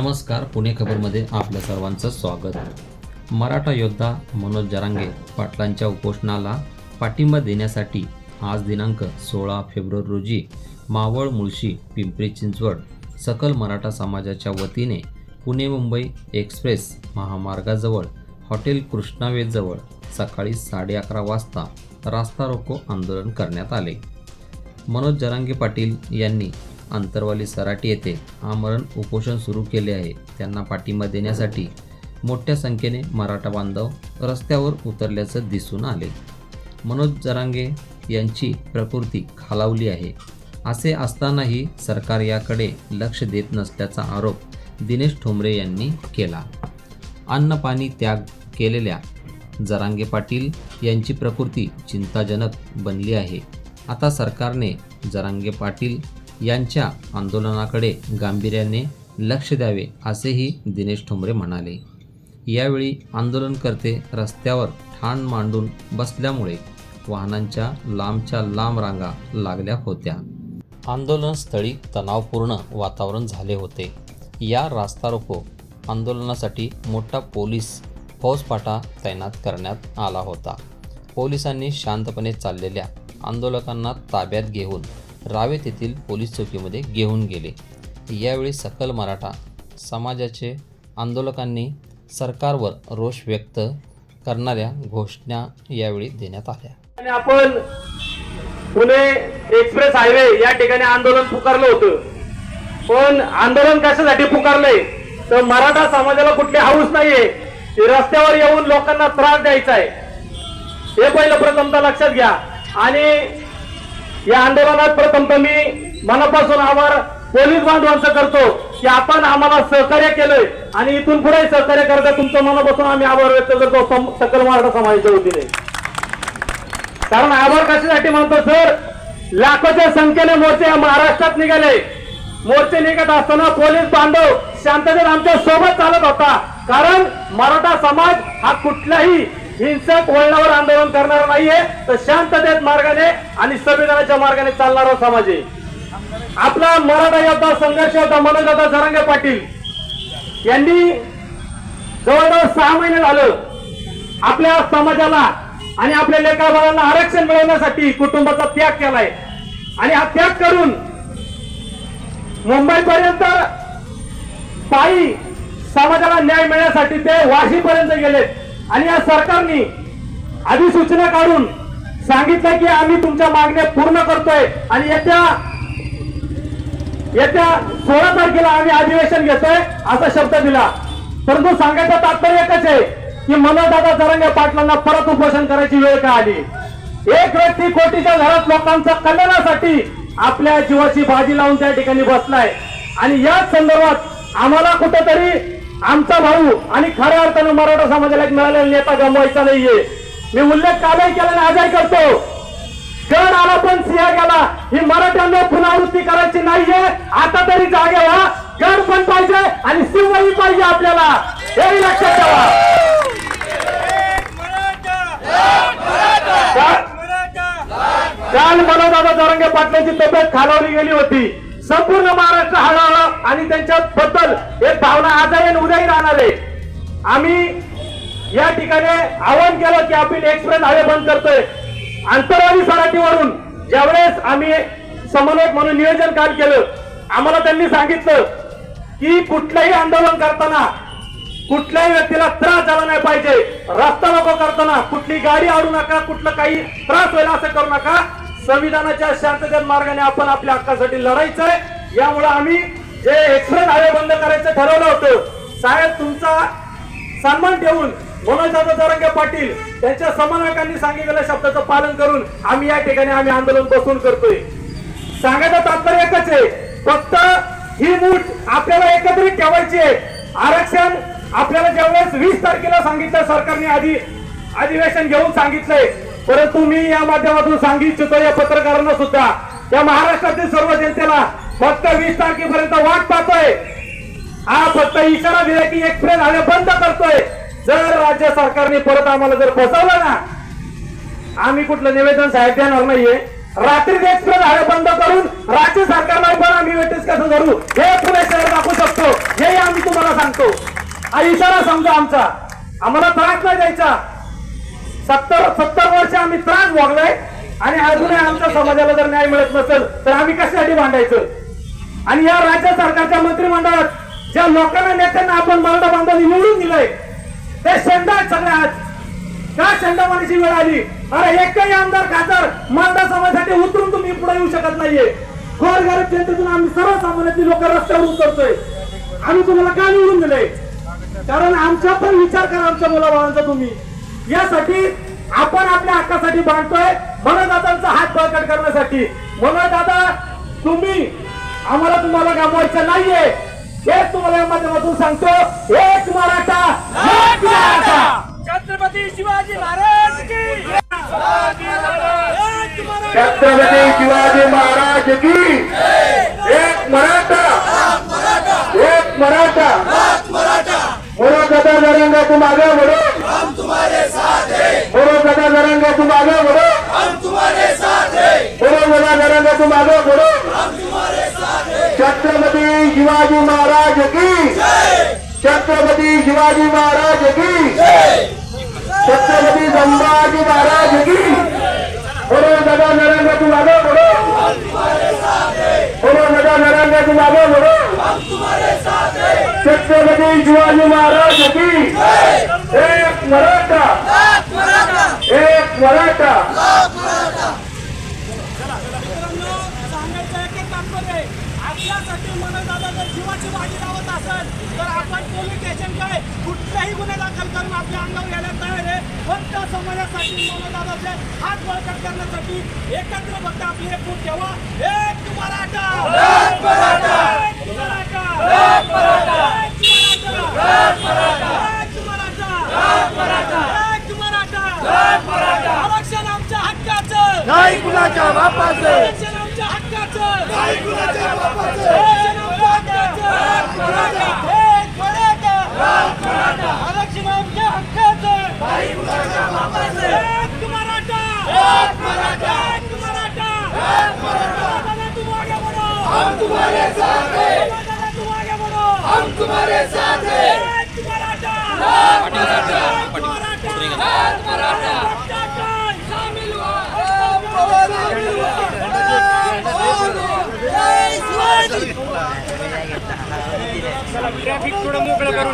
नमस्कार पुणे खबरमध्ये आपल्या सर्वांचं स्वागत. मराठा योद्धा मनोज जरांगे पाटलांच्या उपोषणाला पाठिंबा देण्यासाठी आज दिनांक सोळा फेब्रुवारी रोजी मावळ मुळशी पिंपरी चिंचवड सकल मराठा समाजाच्या वतीने पुणे मुंबई एक्सप्रेस महामार्गाजवळ हॉटेल कृष्णावेजवळ सकाळी साडे अकरा वाजता रास्ता रोको आंदोलन करण्यात आले. मनोज जरांगे पाटील यांनी अंतरवाली सराटी येथे आमरण उपोषण सुरू केले आहे. त्यांना पाठिंबा देण्यासाठी मोठ्या संख्येने मराठा बांधव रस्त्यावर उतरल्याचं दिसून आले. मनोज जरांगे यांची प्रकृती खालावली आहे. असे असतानाही सरकार याकडे लक्ष देत नसल्याचा आरोप दिनेश ठोंबरे यांनी केला. अन्नपाणी त्याग केलेल्या जरांगे पाटील यांची प्रकृती चिंताजनक बनली आहे. आता सरकारने जरांगे पाटील यांच्या आंदोलनाकडे गांभीर्याने लक्ष द्यावे असेही दिनेश ठोंबरे म्हणाले. यावेळी आंदोलनकर्ते रस्त्यावर ठाण मांडून बसल्यामुळे वाहनांच्या लांबच्या लांब रांगा लागल्या होत्या. आंदोलनस्थळी तणावपूर्ण वातावरण झाले होते. या रास्ता रोको आंदोलनासाठी मोठा पोलीस फौजपाटा तैनात करण्यात आला होता. पोलिसांनी शांतपणे चाललेल्या आंदोलकांना ताब्यात घेऊन रावेत येथील पोलीस चौकीमध्ये घेऊन गेले. यावेळी सकल मराठा समाजाचे आंदोलकांनी सरकारवर रोष व्यक्त करणाऱ्या घोषणा यावेळी देण्यात आल्या. आणि आपण पुणे एक्सप्रेस हायवे या ठिकाणी आंदोलन पुकारलं होतं. पण आंदोलन कशासाठी पुकारलंय? तर मराठा समाजाला कुठली हाऊस नाहीये. रस्त्यावर येऊन लोकांना त्रास द्यायचा आहे हे पहिलं प्रथमता लक्षात घ्या. आणि या आंदोलनात प्रथमतः मी मनापासून आभार पोलीस बांधवांचं करतो की आपण आम्हाला सहकार्य केलंय आणि इथून पुढे सहकार्य करता तुमचं मनापासून आम्ही आभार व्यक्त करतो सकल मराठा समाजाच्या वतीने. कारण आभार कशासाठी म्हणतो सर? लाखोच्या संख्येने मोर्चे महाराष्ट्रात निघाले. मोर्चे निघत असताना पोलीस बांधव शांततेत आमच्यासोबत चालत होता. कारण मराठा समाज हा कुठलाही हिंसक वळणावर आंदोलन करणार नाहीये तर शांततेत मार्गाने आणि संविधानाच्या मार्गाने चालणारा समाज. आहे आपला मराठा योद्धा संघर्ष योद्धा मनोज योद्धा जरांगे पाटील यांनी जवळजवळ सहा महिने झालं आपल्या समाजाला आणि आपल्या लेखाबाळांना आरक्षण मिळवण्यासाठी कुटुंबाचा त्याग केलाय. आणि हा त्याग करून मुंबईपर्यंत पायी समाजाला न्याय मिळण्यासाठी ते वाशीपर्यंत गेलेत. आणि या सरकारने अधिसूचना काढून सांगितलं की आम्ही तुमच्या मागण्या पूर्ण करतोय. आणि येत्या येत्या सोळा तारखेला आम्ही अधिवेशन घेतोय असा शब्द दिला. परंतु सांगायचं तात्पर्य एकच आहे की मनोदादा जरंगे पाटलांना परत उपोषण करायची वेळ का आली? एक व्यक्ती कोटीच्या घरात लोकांच्या कल्याणासाठी आपल्या जीवाची बाजी लावून त्या ठिकाणी बसलाय. आणि याच संदर्भात आम्हाला कुठेतरी आमचा भाऊ आणि खऱ्या अर्थानं मराठा समाजाला एक मिळालेला नेता गमवायचा नाहीये. मी उल्लेख कालही केला आणि आजही करतो. गड आला पण सिंह गेला. ही मराठ्यांना पुनरावृत्ती करायची नाहीये. आता तरी जागे व्हा. गड पण पाहिजे आणि सिंहही पाहिजे आपल्याला. हेही लक्षात ठेवा. काल मनोदादा जरंगे पाटलांची तब्येत खालावली गेली होती. संपूर्ण महाराष्ट्र हळहळ आणि त्यांच्या बद्दल एक भावना आजारी आणि उद्याही राहणार आहे. आम्ही या ठिकाणी आवाहन केलं की आपण एक्सप्रेस हायवे बंद करतोय. आंतरवादी सराठीवरून ज्यावेळेस आम्ही समन्वयक म्हणून नियोजन काल केलं आम्हाला त्यांनी सांगितलं की कुठलंही आंदोलन करताना कुठल्याही व्यक्तीला त्रास झाला नाही पाहिजे. रस्ता नको करताना कुठली गाडी आणू नका कुठलं काही त्रास होईल असं करू नका. संविधानाच्या शांततेत मार्गाने आपण आपल्या हक्कासाठी लढायचंय. यामुळे आम्ही जे एक्सप्रेस हायवे बंद करायचं ठरवलं होतं साहेब तुमचा सन्मान ठेवून मनोजदादा जरंगे पाटील त्यांच्या समन्वयकांनी सांगितलेल्या शब्दाचं पालन करून आम्ही या ठिकाणी आम्ही आंदोलन बसून करतोय. सांगायचं तात्पर्य एकच आहे फक्त ही मूठ आपल्याला एकत्रित ठेवायची आहे. आरक्षण आपल्याला ज्यावेळेस वीस तारखेला सांगितलं सरकारने आधी अधिवेशन घेऊन सांगितलंय परंतु मी या माध्यमातून सांगू इच्छितो या पत्रकारांना सुद्धा या महाराष्ट्रातील सर्व जनतेला फक्त वीस तारखेपर्यंत वाट पाहतोय. हा फक्त इशारा दिला की फ्रेंड हायवे बंद करतोय. जर राज्य सरकारने परत आम्हाला जर फसवलं ना आम्ही कुठलं निवेदन साहेब देणार नाहीये. रात्रीच एक्सप्रेस हायवे बंद करून राज्य सरकारला पण आम्ही वेटेस कसं धरू हे पुणे शहर दाखवू शकतो. हे आम्ही तुम्हाला सांगतो. हा इशारा समजा आमचा. आम्हाला त्रास नाही द्यायचा. सत्तर सत्तर वर्ष आम्ही त्रास भोगलाय आणि अजूनही आमच्या समाजाला जर न्याय मिळत नसेल तर आम्ही कशासाठी भांडायचं? आणि या राज्य सरकारच्या मंत्रिमंडळात ज्या लोकांना नेत्यांना आपण मराठा बांधवांनी निवडून दिलंय ते शेंडा सगळे आज का शेंडामारीची वेळ आली? अरे एकही आमदार खासदार मराठा समाजासाठी उतरून तुम्ही पुढे येऊ शकत नाहीये. गोरगरीब जनतेतून आम्ही सर्वसामान्यातली लोक रस्त्यावर उतरतोय. आम्ही तुम्हाला का निवडून दिले कारण आमचा पण विचार करा आमच्या मुलाबाळांचा तुम्ही. यासाठी आपण आपल्या हक्कासाठी बांधतोय मनदादांचा हात बळकट करण्यासाठी. दादा तुम्ही आम्हाला तुम्हाला गमवायचं नाहीये. हेच तुम्हाला या माध्यमातून सांगतो. एक मराठा एक मराठा. छत्रपती शिवाजी महाराज की छत्रपती शिवाजी महाराज की एक मराठा एक मराठा. कदा करेंगे तुम आगे बढ़ो हम तुम्हारे साथ हैं। बोलो कदा करेंगे तुम आगे बढ़ो हम तुम्हारे साथ हैं। बोलो कदा करेंगे तुम आगे बढ़ो हम तुम्हारे साथ हैं। छत्रपति शिवाजी महाराज की. छत्रपति शिवाजी महाराज की. छत्रपति संभाजी महाराज की. बोलो कदा करेंगे तुम आगे बढ़ो बोलो नगर नरेंद्र जी बाबा बोलो। शिवाजी महाराज की। दाखल करून आपल्या अंगावर यायला तयार आहे. फक्त समाजासाठी मनदादाचे हात बळकट करण्यासाठी एकत्र फक्त आपली एक फूट ठेवा. एक मराठा! मराठा! मराठा! मराठा! तुम्हारे साथ है। हम तुम्हारे साथ है। ट्रॅफिक थोडं मोकळं करून